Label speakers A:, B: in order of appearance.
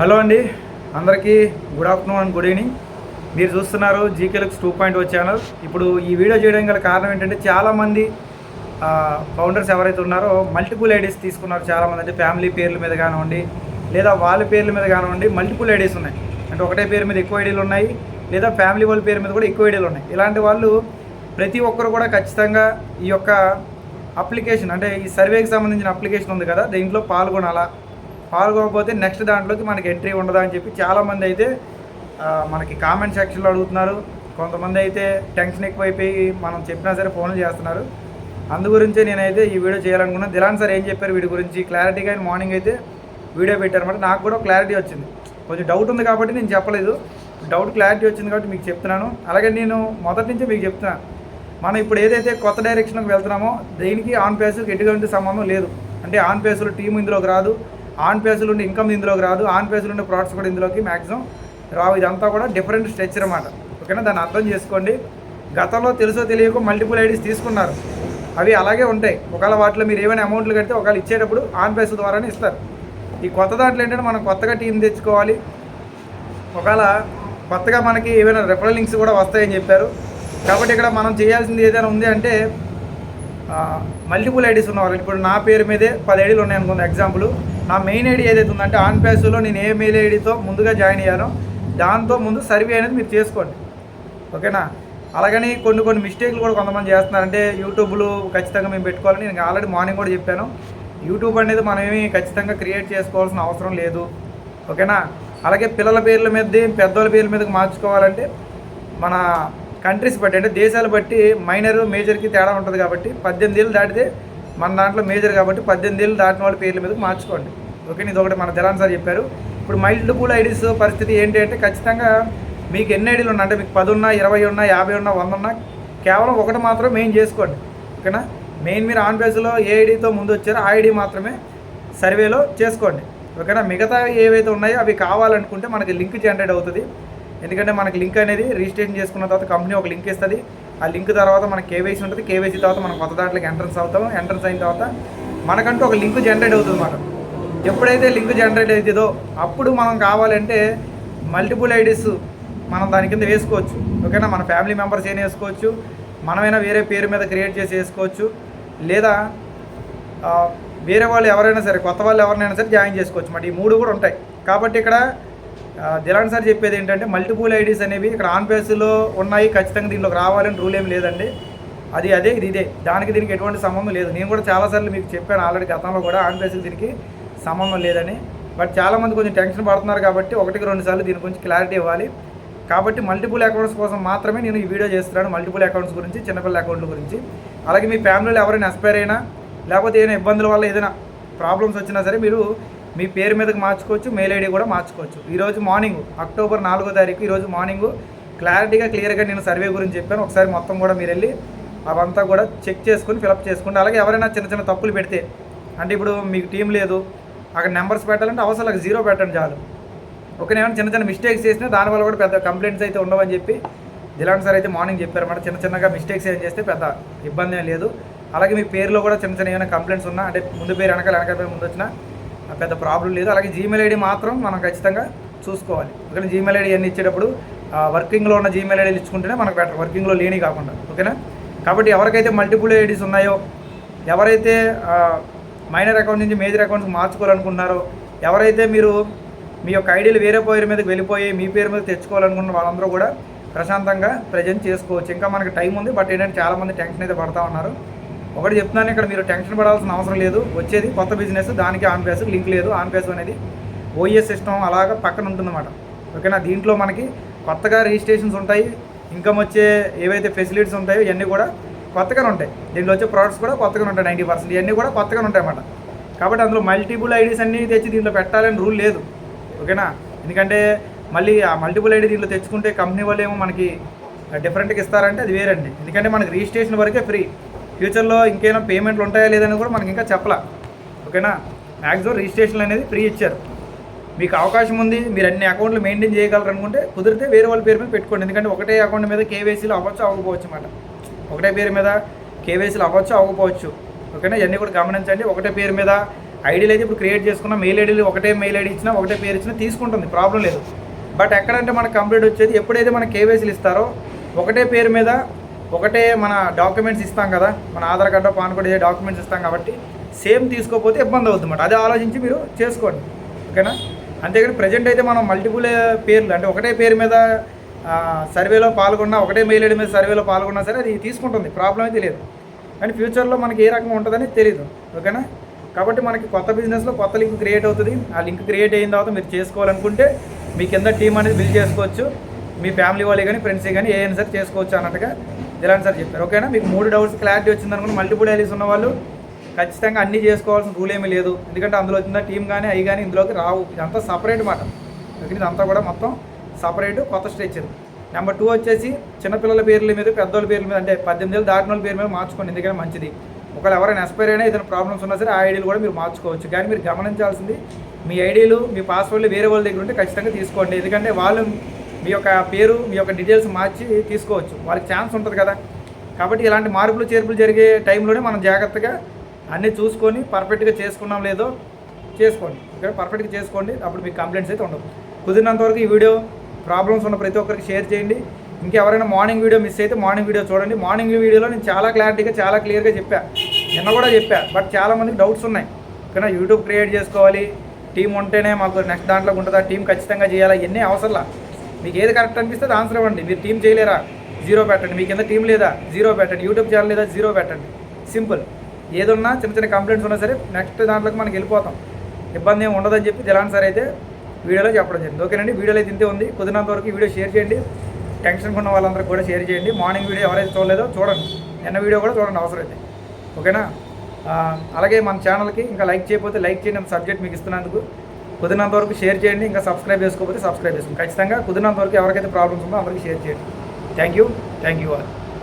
A: Hello అండి. అందరికీ good afternoon and good evening. మీరు చూస్తున్నారు GK Lux two point O channel. ఇప్పుడు ఈ వీడియో చేయడం గల కారణం ఏంటంటే చాలామంది ఫౌండర్స్ ఎవరైతే ఉన్నారో మల్టిపుల్ ఐడీస్ తీసుకున్నారు చాలామంది. అంటే ఫ్యామిలీ పేర్ల మీద కానివ్వండి లేదా వాళ్ళ పేర్ల మీద కానివ్వండి మల్టిపుల్ ఐడీస్ ఉన్నాయి. అంటే ఒకటే పేరు మీద ఎక్కువ ఐడీలు ఉన్నాయి లేదా ఫ్యామిలీ వాళ్ళ పేరు మీద కూడా ఎక్కువ ఐడీలు ఉన్నాయి. ఇలాంటి వాళ్ళు ప్రతి ఒక్కరు కూడా ఖచ్చితంగా ఈ యొక్క అప్లికేషన్ అంటే ఈ సర్వేకి సంబంధించిన అప్లికేషన్ ఉంది కదా దీంట్లో పాల్గొనాలా? పాల్గొనకపోతే నెక్స్ట్ దాంట్లోకి మనకి ఎంట్రీ ఉండదా అని చెప్పి చాలామంది అయితే మనకి కామెంట్ సెక్షన్లో అడుగుతున్నారు. కొంతమంది అయితే టెన్షన్ ఎక్కువైపోయి మనం చెప్పినా సరే ఫోన్లు చేస్తున్నారు. అందు గురించే నేనైతే ఈ వీడియో చేయాలనుకున్నాను. దిలాన్ సార్ ఏం చెప్పారు వీడి గురించి? క్లారిటీగా ఆయన మార్నింగ్ అయితే వీడియో పెట్టారన్నమాట. నాకు కూడా క్లారిటీ వచ్చింది. కొంచెం డౌట్ ఉంది కాబట్టి నేను చెప్పలేదు. డౌట్ క్లారిటీ వచ్చింది కాబట్టి మీకు చెప్తున్నాను. అలాగే నేను మొదటి నుంచే మీకు చెప్తున్నాను మనం ఇప్పుడు ఏదైతే కొత్త డైరెక్షన్కి వెళ్తున్నామో దీనికి ఆన్ పేసులకు ఎటువంటి సంబంధం లేదు. అంటే ఆన్ పేసులు టీం ఇందులోకి రాదు. ఆన్ ఫేస్లు ఉండే ఇన్కమ్ ఇందులోకి రాదు ఆన్ పేసులు ఉండే ప్రోడక్ట్స్ కూడా ఇందులోకి మ్యాక్సిమం రావు. ఇదంతా కూడా డిఫరెంట్ స్ట్రక్చర్ అన్నమాట. ఓకేనా? దాన్ని అర్థం చేసుకోండి. గతంలో తెలుసో తెలియక మల్టిపుల్ ఐడీస్ తీసుకున్నారు. అవి అలాగే ఉంటాయి. ఒకవేళ వాటిలో మీరు ఏమైనా అమౌంట్లు కడితే ఒకవేళ ఇచ్చేటప్పుడు ఆన్ పేస్ ద్వారానే ఇస్తారు. ఈ కొత్త దాంట్లో ఏంటంటే మనం కొత్తగా టీం తెచ్చుకోవాలి. ఒకవేళ కొత్తగా మనకి ఏమైనా రెఫరల్ లింక్స్ కూడా వస్తాయని చెప్పారు. కాబట్టి ఇక్కడ మనం చేయాల్సింది ఏదైనా ఉంది అంటే మల్టిపుల్ ఐడీస్ ఉన్నవారు ఇప్పుడు నా పేరు మీదే పది ఐడీలు ఉన్నాయి అనుకుంది ఎగ్జాంపుల్ నా మెయిన్ ఐడి ఏదైతే ఉందంటే ఆన్ ప్లేస్లో నేను ఏ మెయిల్ ఐడితో ముందుగా జాయిన్ అయ్యానో దాంతో ముందు సర్వే అనేది మీరు చేసుకోండి. ఓకేనా? అలాగని కొన్ని కొన్ని మిస్టేక్లు కూడా కొంతమంది చేస్తున్నారంటే యూట్యూబ్లు ఖచ్చితంగా మేము పెట్టుకోవాలని నేను ఆల్రెడీ మార్నింగ్ కూడా చెప్పాను. యూట్యూబ్ అనేది మనం ఏమి ఖచ్చితంగా క్రియేట్ చేసుకోవాల్సిన అవసరం లేదు. ఓకేనా? అలాగే పిల్లల పేర్ల మీద పెద్దోళ్ళ పేర్ల మీదకి మార్చుకోవాలంటే మన కంట్రీస్ బట్టి అంటే దేశాలు బట్టి మైనర్ మేజర్కి తేడా ఉంటుంది కాబట్టి పద్దెనిమిది ఏళ్ళు దాటితే మన దాంట్లో మేజర్ కాబట్టి పద్దెనిమిది ఏళ్ళు దాటిన వాళ్ళ పేర్ల మీద మార్చుకోండి. ఓకే ఇది ఒకటి మన జలాన్ సార్ చెప్పారు. ఇప్పుడు మల్టిపుల్ ఐడీస్ పరిస్థితి ఏంటి అంటే ఖచ్చితంగా మీకు ఎన్ని ఐడీలు ఉన్నా అంటే మీకు పది ఉన్నా ఇరవై ఉన్నా యాభై ఉన్నా వంద ఉన్నా కేవలం ఒకటి మాత్రం మెయిన్ చేసుకోండి. ఓకేనా? మెయిన్ మీరు ఆన్ పేజ్లో ఏ ఐడితో ముందు వచ్చారో ఆ ఐడి మాత్రమే సర్వేలో చేసుకోండి. ఓకేనా? మిగతా ఏవైతే ఉన్నాయో అవి కావాలనుకుంటే మనకి లింక్ జనరేట్ అవుతుంది. ఎందుకంటే మనకి లింక్ అనేది రిజిస్ట్రేషన్ చేసుకున్న తర్వాత కంపెనీ ఒక లింక్ ఇస్తుంది. ఆ లింక్ తర్వాత మనకి కేవైసీ ఉంటుంది. కేవైసీ తర్వాత మనం కొత్త దాంట్లోకి ఎంట్రన్స్ అవుతాం ఎంట్రన్స్ అయిన తర్వాత మనకంటూ ఒక లింక్ జనరేట్ అవుతుంది అన్నమాట ఎప్పుడైతే లింక్ జనరేట్ అవుతుందో అప్పుడు మనం కావాలంటే మల్టిపుల్ ఐడీస్ మనం దాని కింద వేసుకోవచ్చు. ఓకేనా? మన ఫ్యామిలీ మెంబర్స్ ఏం వేసుకోవచ్చు. మనమైనా వేరే పేరు మీద క్రియేట్ చేసి వేసుకోవచ్చు. లేదా వేరే వాళ్ళు ఎవరైనా సరే కొత్త వాళ్ళు ఎవరినైనా సరే జాయిన్ చేసుకోవచ్చు. మరి ఈ మూడు కూడా ఉంటాయి. కాబట్టి ఇక్కడ దిలాన్ సార్ చెప్పేది ఏంటంటే మల్టిపుల్ ఐడీస్ అనేవి ఇక్కడ ఆన్ పేస్లో ఉన్నాయి ఖచ్చితంగా దీంట్లోకి రావాలని రూల్ ఏం లేదండి. అది అదే ఇది ఇదే. దానికి దీనికి ఎటువంటి సంబంధం లేదు. నేను కూడా చాలాసార్లు మీకు చెప్పాను ఆల్రెడీ గతంలో కూడా ఆన్ పేస్కి దీనికి సంబంధం లేదని. బట్ చాలామంది కొంచెం టెన్షన్ పడుతున్నారు కాబట్టి ఒకటికి రెండు సార్లు దీని గురించి క్లారిటీ ఇవ్వాలి. కాబట్టి మల్టిపుల్ అకౌంట్స్ కోసం మాత్రమే నేను ఈ వీడియో చేస్తున్నాను మల్టిపుల్ అకౌంట్స్ గురించి చిన్నపిల్ల అకౌంట్ల గురించి. అలాగే మీ ఫ్యామిలీలో ఎవరైనా ఎక్స్పైర్ అయినా లేకపోతే ఏదైనా ఇబ్బందుల వల్ల ఏదైనా ప్రాబ్లమ్స్ వచ్చినా సరే మీరు మీ పేరు మీదకి మార్చుకోవచ్చు మెయిల్ ఐడి కూడా మార్చుకోవచ్చు. ఈరోజు మార్నింగ్ అక్టోబర్ నాలుగో తారీఖు ఈరోజు మార్నింగ్ క్లారిటీగా క్లియర్గా నేను సర్వే గురించి చెప్పాను. ఒకసారి మొత్తం కూడా మీరు వెళ్ళి అవంతా కూడా చెక్ చేసుకుని ఫిలప్ చేసుకోండి అలాగే ఎవరైనా చిన్న చిన్న తప్పులు పెడితే అంటే ఇప్పుడు మీకు టీం లేదు అక్కడ నెంబర్స్ పెట్టాలంటే అవసరం జీరో పెట్టండి చాలు. ఓకే చిన్న చిన్న మిస్టేక్స్ చేసినా దానివల్ల కూడా పెద్ద కంప్లైంట్స్ అయితే ఉండవని చెప్పి దిలాన్ సార్ అయితే మార్నింగ్ చెప్పారన్నమాట. చిన్న చిన్నగా మిస్టేక్స్ ఏం చేస్తే పెద్ద ఇబ్బంది లేదు. అలాగే మీ పేరులో కూడా చిన్న చిన్న ఏమైనా కంప్లైంట్స్ ఉన్నా అంటే ముందు పేరు వెనకాల వెనకాల పేరు ముందు వచ్చినా పెద్ద ప్రాబ్లం లేదు. అలాగే జీమెయిల్ ఐడి మాత్రం మనం ఖచ్చితంగా చూసుకోవాలి. ఎందుకంటే జీమెయిల్ ఐడి అన్ని ఇచ్చేటప్పుడు వర్కింగ్లో ఉన్న జీమెయిల్ ఐడీలు ఇచ్చుకుంటేనే మనకు బెటర్. వర్కింగ్లో లేని కాకుండా. ఓకేనా? కాబట్టి ఎవరికైతే మల్టిపుల్ ఐడీస్ ఉన్నాయో ఎవరైతే మైనర్ అకౌంట్ నుంచి మేజర్ అకౌంట్కి మార్చుకోవాలనుకుంటున్నారో ఎవరైతే మీరు మీ యొక్క ఐడీలు వేరే పేరు మీదకి వెళ్ళిపోయి మీ పేరు మీద తెచ్చుకోవాలనుకున్న వాళ్ళందరూ కూడా ప్రశాంతంగా ప్రజెంట్ చేసుకోవచ్చు. ఇంకా మనకి టైం ఉంది బట్ ఏంటంటే చాలామంది టెన్షన్ అయితే పడతా ఉన్నారు. ఒకటి చెప్తున్నాను ఇక్కడ మీరు టెన్షన్ పడాల్సిన అవసరం లేదు. వచ్చేది కొత్త బిజినెస్ దానికి ఆన్ పేస్ లింక్ లేదు. ఆన్ పేస్ అనేది ఓఎస్ సిస్టమ్ అలాగా పక్కన ఉంటుందన్నమాట. ఓకేనా? దీంట్లో మనకి కొత్తగా రిజిస్ట్రేషన్స్ ఉంటాయి ఇన్కమ్ వచ్చే ఏవైతే ఫెసిలిటీస్ ఉంటాయో ఇవన్నీ కూడా కొత్తగానే ఉంటాయి. దీంట్లో వచ్చే ప్రోడక్ట్స్ కూడా కొత్తగానే ఉంటాయి నైంటీ పర్సెంట్. ఇవన్నీ కూడా కొత్తగానే ఉంటాయి అన్నమాట కాబట్టి అందులో మల్టిపుల్ ఐడీస్ అన్నీ తెచ్చి దీంట్లో పెట్టాలని రూల్ లేదు. ఓకేనా? ఎందుకంటే మళ్ళీ ఆ మల్టిపుల్ ఐడి దీంట్లో తెచ్చుకుంటే కంపెనీ వాళ్ళు ఏమో మనకి డిఫరెంట్గా ఇస్తారంటే అది వేరండి. ఎందుకంటే మనకి రిజిస్ట్రేషన్ వరకే ఫ్రీ. ఫ్యూచర్లో ఇంకేమైనా పేమెంట్లు ఉంటాయా లేదని కూడా మనకి ఇంకా చెప్పలా. ఓకేనా? మ్యాక్సిమం రిజిస్ట్రేషన్ అనేది ఫ్రీ ఇచ్చారు. మీకు అవకాశం ఉంది మీరు అన్ని అకౌంట్లు మెయింటైన్ చేయగలరు అనుకుంటే కుదిరితే వేరే వాళ్ళ పేరు మీద పెట్టుకోండి. ఎందుకంటే ఒకటే అకౌంట్ మీద కేవైసీలు అవ్వచ్చు అవ్వకపోవచ్చు అన్నమాట. ఒకటే పేరు మీద కేవైసీలు అవ్వచ్చు అవ్వకపోవచ్చు. ఓకేనా? ఇవన్నీ కూడా గమనించండి. ఒకటే పేరు మీద ఐడీలు అయితే ఇప్పుడు క్రియేట్ చేసుకున్న. మెయిల్ ఐడీలు ఒకటే మెయిల్ ఐడి ఇచ్చినా ఒకటే పేరు ఇచ్చినా తీసుకుంటుంది ప్రాబ్లం లేదు. బట్ ఎక్కడంటే మనకు కంప్లీట్ వచ్చేది ఎప్పుడైతే మన కేవైసీలు ఇస్తారో ఒకటే పేరు మీద ఒకటే మన డాక్యుమెంట్స్ ఇస్తాం కదా మన ఆధార్ కార్డు పాన్ కార్డు ఏ డాక్యుమెంట్స్ ఇస్తాం కాబట్టి సేమ్ తీసుకోకపోతే ఇబ్బంది అవుతుందన్నమాట అదే ఆలోచించి మీరు చేసుకోండి. ఓకేనా? అంతేకాని ప్రజెంట్ అయితే మనం మల్టిపుల్ పేర్లు అంటే ఒకటే పేరు మీద సర్వేలో పాల్గొన్నా ఒకటే మెయిల్ ఐడి మీద సర్వేలో పాల్గొన్నా సరే అది తీసుకుంటుంది. ప్రాబ్లం అయితే లేదు. కానీ ఫ్యూచర్లో మనకి ఏ రకంగా ఉంటుందని తెలియదు ఓకేనా? కాబట్టి మనకి కొత్త బిజినెస్లో కొత్త లింక్ క్రియేట్ అవుతుంది. ఆ లింక్ క్రియేట్ అయిన తర్వాత మీరు చేసుకోవాలనుకుంటే మీ కింద టీం అనేది బిల్డ్ చేసుకోవచ్చు. మీ ఫ్యామిలీ వాళ్ళే కానీ ఫ్రెండ్స్ కానీ ఏ సరే చేసుకోవచ్చు అన్నట్టుగా జిలాన్ సార్ చెప్పారు. ఓకేనా? మీకు మూడు డౌట్స్ క్లారిటీ వచ్చింది అనుకుని మల్టిపుల్ డైలీస్ ఉన్న వాళ్ళు ఖచ్చితంగా అన్నీ చేసుకోవాల్సిన రూల్ ఏమీ లేదు. ఎందుకంటే అందులో వచ్చిన టీం కానీ అవి కానీ ఇందులోకి రావు. ఇదంతా సపరేట్ మాట. ఓకే ఇదంతా కూడా మొత్తం సపరేట్ కొత్త స్ట్రక్చర్ నెంబర్ టూ వచ్చేసి చిన్నపిల్లల పేర్ల మీద పెద్దోళ్ళ పేర్ల మీద అంటే పద్దెనిమిది ఏళ్ళు దాటిన వాళ్ళ పేరు మీద మార్చుకోండి. ఎందుకంటే మంచిది. ఒకవేళ ఎవరైనా ఎక్స్పైర్ అయినా ఏదైనా ప్రాబ్లమ్స్ ఉన్నా సరే ఆ ఐడీలు కూడా మీరు మార్చుకోవచ్చు. కానీ మీరు గమనించాల్సింది మీ ఐడీలు మీ పాస్వర్డ్లు వేరే వాళ్ళ దగ్గర ఉంటే ఖచ్చితంగా తీసుకోండి. ఎందుకంటే వాళ్ళు మీ యొక్క పేరు మీ యొక్క డీటెయిల్స్ మార్చి తీసుకోవచ్చు. వాళ్ళకి ఛాన్స్ ఉంటుంది కదా. కాబట్టి ఇలాంటి మార్పులు చేర్పులు జరిగే టైంలోనే మనం జాగ్రత్తగా అన్నీ చూసుకొని పర్ఫెక్ట్గా చేసుకున్నాం లేదో చేసుకోండి. ఓకే పర్ఫెక్ట్గా చేసుకోండి. అప్పుడు మీకు కంప్లైంట్స్ అయితే ఉండవు. కుదిరినంత వరకు ఈ వీడియో ప్రాబ్లమ్స్ ఉన్న ప్రతి ఒక్కరికి షేర్ చేయండి. ఇంకెవరైనా మార్నింగ్ వీడియో మిస్ అయితే మార్నింగ్ వీడియో చూడండి. మార్నింగ్ వీడియోలో నేను చాలా క్లారిటీగా చాలా క్లియర్గా చెప్పా. నిన్న కూడా చెప్పా. బట్ చాలామందికి డౌట్స్ ఉన్నాయి. కానీ యూట్యూబ్ క్రియేట్ చేసుకోవాలి. టీం ఉంటేనే మాకు నెక్స్ట్ దాంట్లో ఉంటుందా? టీం ఖచ్చితంగా చేయాలా? ఇవన్నీ అవసరంలా. మీకు ఏది కరెక్ట్ అనిపిస్తే ఆన్సర్ ఇవ్వండి. మీరు టీం చేయలేరా? జీరో పెట్టండి మీ కింద టీం లేదా? జీరో పెట్టండి యూట్యూబ్ ఛానల్ లేదా? జీరో పెట్టండి సింపుల్ ఏదున్నా చిన్న చిన్న కంప్లైంట్స్ ఉన్నా సరే నెక్స్ట్ దాంట్లోకి మనకి వెళ్ళిపోతాం. ఇబ్బంది ఏమి ఉండదని చెప్పి దిలాన్ సార్ అయితే వీడియోలో చెప్పడం జరిగింది. ఓకేనండి? వీడియోలో అయితే ఇంతే ఉంది. కుదిరినంత వరకు వీడియో షేర్ చేయండి. టెన్షన్ ఉన్న వాళ్ళందరూ కూడా షేర్ చేయండి. మార్నింగ్ వీడియో ఎవరైతే చూడలేదో చూడండి. నిన్న వీడియో కూడా చూడండి అవసరం అయితే. ఓకేనా? అలాగే మన ఛానల్కి ఇంకా లైక్ చేయకపోతే లైక్ చేయండి. సబ్జెక్ట్ మీకు ఇస్తున్నందుకు. కుదిరినంత వరకు షేర్ చేయండి ఇంకా సబ్స్క్రైబ్ చేసుకోకపోతే సబ్స్క్రైబ్ చేసుకోండి. ఖచ్చితంగా కుదిరినంత వరకు ఎవరికైతే ప్రాబ్లమ్స్ ఉందో అందరికీ షేర్ చేయండి. Thank you thank you all